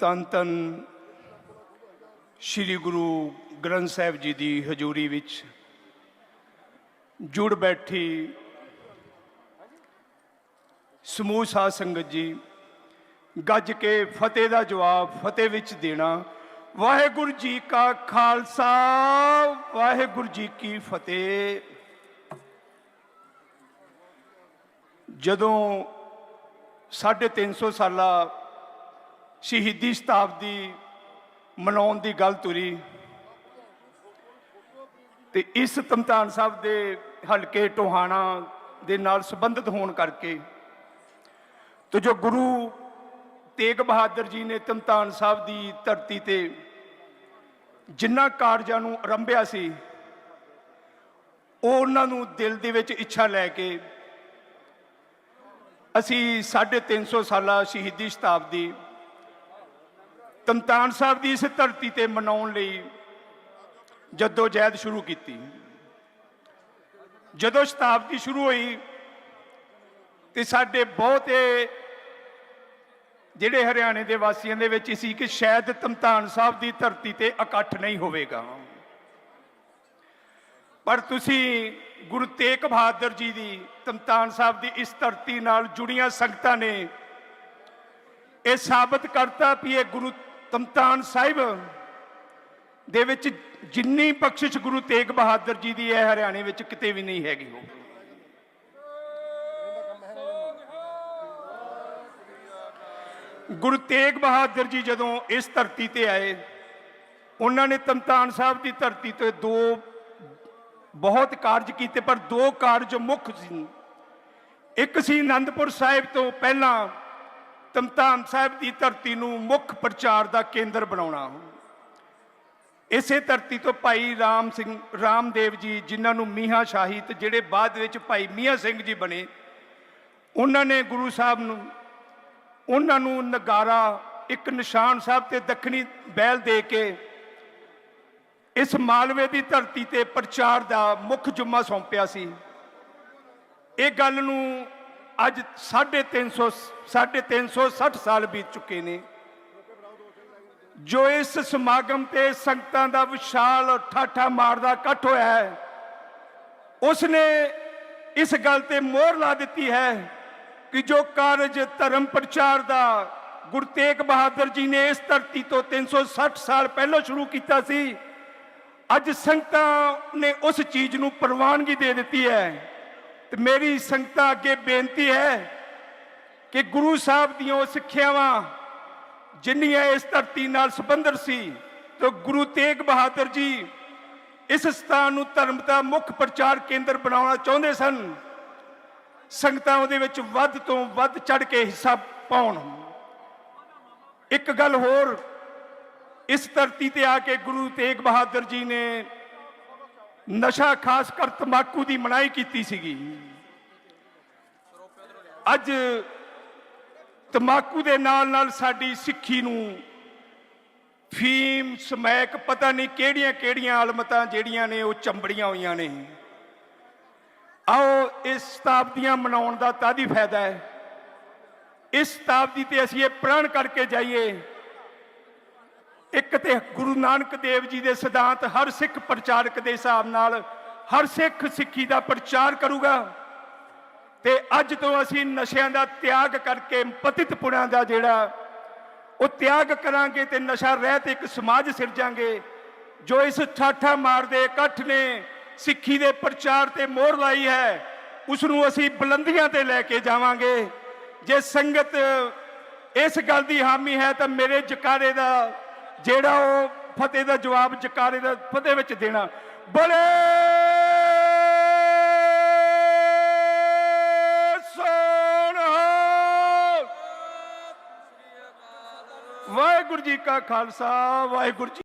ਤਨ ਤਨ ਸ੍ਰੀ ਗੁਰੂ ਗ੍ਰੰਥ ਸਾਹਿਬ ਜੀ ਦੀ ਹਜ਼ੂਰੀ ਵਿੱਚ ਜੁੜ ਬੈਠੀ ਸਮੂਹ ਸਾਧ ਸੰਗਤ ਜੀ, ਗੱਜ ਕੇ ਫਤਿਹ ਦਾ ਜਵਾਬ ਫਤਿਹ ਵਿੱਚ ਦੇਣਾ। ਵਾਹਿਗੁਰੂ ਜੀ ਕਾ ਖਾਲਸਾ, ਵਾਹਿਗੁਰੂ ਜੀ ਕੀ ਫਤਿਹ। ਜਦੋਂ 350 ਸਾਲਾ ਸ਼ਹੀਦੀ ਸ਼ਤਾਬਦੀ ਮਨਾਉਣ ਦੀ ਗੱਲ ਤੁਰੀ। ਤੇ ਇਸ ਤਮਤਾਨ ਸਾਹਿਬ ਦੇ ਹਲਕੇ ਟੋਹਾਣਾ ਦੇ ਨਾਲ ਸੰਬੰਧਿਤ ਹੋਣ ਕਰਕੇ ਤੇ ਜੋ ਗੁਰੂ ਤੇਗ ਬਹਾਦਰ ਜੀ ਨੇ ਤਮਤਾਨ ਸਾਹਿਬ ਦੀ ਧਰਤੀ ਤੇ ਜਿਨ੍ਹਾਂ ਕਾਰਜਾਂ ਨੂੰ ਆਰੰਭਿਆ ਸੀ, ਉਹ ਉਹਨਾਂ ਨੂੰ ਦਿਲ ਦੇ ਵਿੱਚ ਇੱਛਾ ਲੈ ਕੇ ਅਸੀਂ 350 ਸਾਲਾ ਸ਼ਹੀਦੀ ਸ਼ਤਾਬਦੀ ਤਮਤਾਨ ਸਾਹਿਬ ਦੀ ਇਸ ਧਰਤੀ ਤੇ ਮਨਾਉਣ ਲਈ ਜੱਦੋ ਜਹਿਦ ਸ਼ੁਰੂ ਕੀਤੀ। ਜਦੋਂ ਸ਼ਤਾਬਦੀ ਸ਼ੁਰੂ ਹੋਈ ਤੇ ਸਾਡੇ ਬਹੁਤੇ ਜਿਹੜੇ ਹਰਿਆਣੇ ਦੇ ਵਾਸੀਆਂ ਦੇ ਵਿੱਚ ਸੀ ਕਿ ਸ਼ਾਇਦ ਤਮਤਾਨ ਸਾਹਿਬ ਦੀ ਧਰਤੀ ਤੇ ਇਕੱਠ ਨਹੀਂ ਹੋਵੇਗਾ। ਪਰ ਤੁਸੀਂ ਗੁਰੂ ਤੇਗ ਬਹਾਦਰ ਜੀ ਦੀ ਤਮਤਾਨ ਸਾਹਿਬ ਦੀ ਇਸ ਧਰਤੀ ਨਾਲ ਜੁੜੀਆਂ ਸੰਗਤਾਂ ਨੇ ਇਹ ਸਾਬਤ ਕਰਤਾ ਵੀ ਇਹ ਗੁਰੂ ਤਮਤਾਨ ਸਾਹਿਬ, ਦੇ ਵਿੱਚ ਜਿੰਨੀ ਬਖਸ਼ਿਸ਼ ਗੁਰੂ ਤੇਗ ਬਹਾਦਰ ਜੀ ਦੀ ਹੈ, ਹਰਿਆਣੇ ਵਿੱਚ ਕਿਤੇ ਵੀ ਨਹੀਂ ਹੈਗੀ ਉਹ। ਗੁਰੂ ਤੇਗ ਬਹਾਦਰ ਜੀ ਜਦੋਂ ਇਸ ਧਰਤੀ ਤੇ ਆਏ, ਉਹਨਾਂ ਨੇ ਤਮਤਾਨ ਸਾਹਿਬ ਦੀ ਧਰਤੀ ਤੇ ਦੋ ਬਹੁਤ ਕਾਰਜ ਕੀਤੇ, ਪਰ ਦੋ ਕਾਰਜ ਮੁੱਖ ਸੀ। ਇੱਕ ਸੀ ਆਨੰਦਪੁਰ ਸਾਹਿਬ ਤੋਂ ਪਹਿਲਾਂ ਤਮਤਾਨ ਸਾਹਿਬ ਦੀ ਧਰਤੀ ਨੂੰ ਮੁੱਖ ਪ੍ਰਚਾਰ ਦਾ ਕੇਂਦਰ ਬਣਾਉਣਾ ਇਸੇ ਧਰਤੀ ਤੋਂ ਭਾਈ ਰਾਮ ਸਿੰਘ, ਰਾਮਦੇਵ ਜੀ ਜਿਨ੍ਹਾਂ ਨੂੰ ਮੀਆਂ ਸ਼ਾਹੀ ਤੇ ਜਿਹੜੇ ਬਾਅਦ ਵਿੱਚ ਭਾਈ ਮੀਆਂ ਸਿੰਘ ਜੀ ਬਣੇ, ਉਹਨਾਂ ਨੇ ਗੁਰੂ ਸਾਹਿਬ ਨੂੰ, ਉਹਨਾਂ ਨੂੰ ਨਗਾਰਾ, ਇੱਕ ਨਿਸ਼ਾਨ ਸਾਹਿਬ ਤੇ ਦੱਖਣੀ ਬੈਲ ਦੇ ਕੇ ਇਸ ਮਾਲਵੇ ਦੀ ਧਰਤੀ ਤੇ ਪ੍ਰਚਾਰ ਦਾ ਮੁੱਖ ਜੁਮਾ ਸੌਂਪਿਆ ਸੀ। ਇਹ ਗੱਲ ਨੂੰ ਅੱਜ 350 350 ਸਾਲ ਬੀਤ ਚੁੱਕੇ ਨੇ। ਜੋ ਇਸ ਸਮਾਗਮ ਤੇ ਸੰਗਤਾਂ ਦਾ ਵਿਸ਼ਾਲ ਠਾਠਾ ਮਾਰਦਾ ਇਕੱਠ ਹੋਇਆ ਹੈ ਉਸ ਨੇ ਇਸ ਗੱਲ ਤੇ ਮੋਹਰ ਲਾ ਦਿੱਤੀ ਹੈ ਕਿ ਜੋ ਕਾਰਜ ਧਰਮ ਪ੍ਰਚਾਰ ਦਾ ਗੁਰੂ ਤੇਗ ਬਹਾਦਰ ਜੀ ਨੇ ਇਸ ਧਰਤੀ ਤੋਂ 360 ਸਾਲ ਪਹਿਲਾਂ ਸ਼ੁਰੂ ਕੀਤਾ ਸੀ, ਅੱਜ ਸੰਗਤਾਂ ਨੇ ਉਸ ਚੀਜ਼ ਨੂੰ ਪ੍ਰਵਾਨਗੀ ਦੇ ਦਿੱਤੀ ਹੈ। ਤੇ ਮੇਰੀ ਸੰਗਤਾਂ ਅੱਗੇ ਬੇਨਤੀ ਹੈ ਕਿ ਗੁਰੂ ਸਾਹਿਬ ਦੀਆਂ ਉਹ ਸਿੱਖਿਆਵਾਂ ਜਿੰਨੀਆਂ ਇਸ ਧਰਤੀ ਨਾਲ ਸੰਬੰਧਿਤ ਸੀ ਤੇ ਗੁਰੂ ਤੇਗ ਬਹਾਦਰ ਜੀ ਇਸ ਸਥਾਨ ਨੂੰ ਧਰਮ ਦਾ ਮੁੱਖ ਪ੍ਰਚਾਰ ਕੇਂਦਰ ਬਣਾਉਣਾ ਚਾਹੁੰਦੇ ਸਨ, ਸੰਗਤਾਂ ਉਹਦੇ ਵਿੱਚ ਵੱਧ ਤੋਂ ਵੱਧ ਚੜ ਕੇ ਹਿੱਸਾ ਪਾਉਣ। ਇੱਕ ਗੱਲ ਹੋਰ, ਇਸ ਧਰਤੀ ਤੇ ਆ ਕੇ ਗੁਰੂ ਤੇਗ ਬਹਾਦਰ ਜੀ ਨੇ ਨਸ਼ਾ ਖਾਸ ਕਰ ਤੰਬਾਕੂ ਦੀ ਮਨਾਈ ਕੀਤੀ ਸੀਗੀ। ਅੱਜ ਤੰਬਾਕੂ ਦੇ ਨਾਲ ਨਾਲ ਸਾਡੀ ਸਿੱਖੀ ਨੂੰ ਫੀਮ, ਸਮੈਕ, ਪਤਾ ਨਹੀਂ ਕਿਹੜੀਆਂ ਕਿਹੜੀਆਂ ਆਲਮਤਾਂ ਜਿਹੜੀਆਂ ਨੇ ਉਹ ਚੰਬੜੀਆਂ ਹੋਈਆਂ ਨੇ। ਆਓ ਇਸ ਸ਼ਤਾਬਦੀਆਂ ਮਨਾਉਣ ਦਾ ਤਾਂ ਹੀ ਫਾਇਦਾ ਹੈ। ਇਸ ਸ਼ਤਾਬਦੀ ਤੇ ਅਸੀਂ ਇਹ ਪ੍ਰਣ ਕਰਕੇ ਜਾਈਏ। ਇੱਕ ਤੇ ਗੁਰੂ ਨਾਨਕ ਦੇਵ ਜੀ ਦੇ ਸਿਧਾਂਤ ਹਰ ਸਿੱਖ ਪ੍ਰਚਾਰਕ ਦੇ ਹਿਸਾਬ ਨਾਲ ਹਰ ਸਿੱਖ ਸਿੱਖੀ ਦਾ ਪ੍ਰਚਾਰ ਕਰੂਗਾ। ਤੇ ਅੱਜ ਤੋਂ ਅਸੀਂ ਨਸ਼ਿਆਂ ਦਾ ਤਿਆਗ ਕਰਕੇ ਪਤਿਤ ਪੁਣਿਆਂ ਦਾ ਜਿਹੜਾ, ਉਹ ਤਿਆਗ ਕਰਾਂਗੇ ਤੇ ਨਸ਼ਾ ਰਹਿਤ ਇੱਕ ਸਮਾਜ ਸਿਰਜਾਂਗੇ, ਜੋ ਇਸ ਠਾਠਾ ਮਾਰਦੇ ਇਕੱਠ ਨੇ ਸਿੱਖੀ ਦੇ ਪ੍ਰਚਾਰ ਤੇ ਮੋਹਰ ਲਾਈ ਹੈ ਉਸ ਨੂੰ ਅਸੀਂ ਬੁਲੰਦੀਆਂ ਤੇ ਲੈ ਕੇ ਜਾਵਾਂਗੇ। ਜੇ ਸੰਗਤ ਇਸ ਗੱਲ ਦੀ ਹਾਮੀ ਹੈ ਤਾਂ ਮੇਰੇ ਜਕਾਰੇ ਦਾ ਜਿਹੜਾ ਉਹ ਫਤਿਹ ਦਾ ਜਵਾਬ ਜਕਾਰੇ ਦਾ ਫਤਿਹ ਵਿੱਚ ਦੇਣਾ। ਬੋਲੇ ਸੋਨਹਾ ਵਾਹਿਗੁਰੂ ਜੀ ਕਾ ਖਾਲਸਾ, ਵਾਹਿਗੁਰੂ ਜੀ